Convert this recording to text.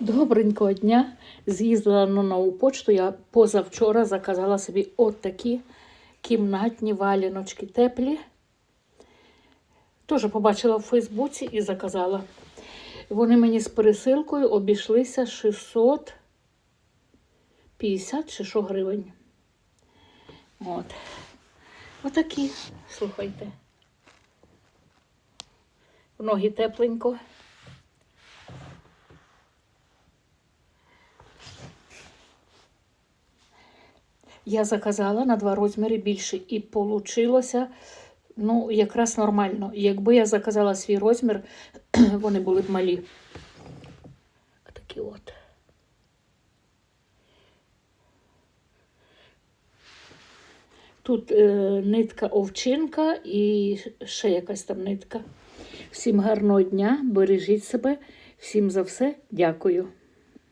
Добренького дня. З'їздила на нову почту. Я позавчора заказала собі от такі кімнатні валяночки теплі. Теж побачила в Фейсбуці і заказала. Вони мені з пересилкою обійшлися 650 чи що гривень. От. Отакі, слухайте. Ноги тепленько. Я заказала на два розміри більше і получилося ну, якраз нормально. Якби я заказала свій розмір, вони були б малі. Такі от. Тут е, нитка овчинка і ще якась там нитка. Всім гарного дня, бережіть себе, всім за все дякую.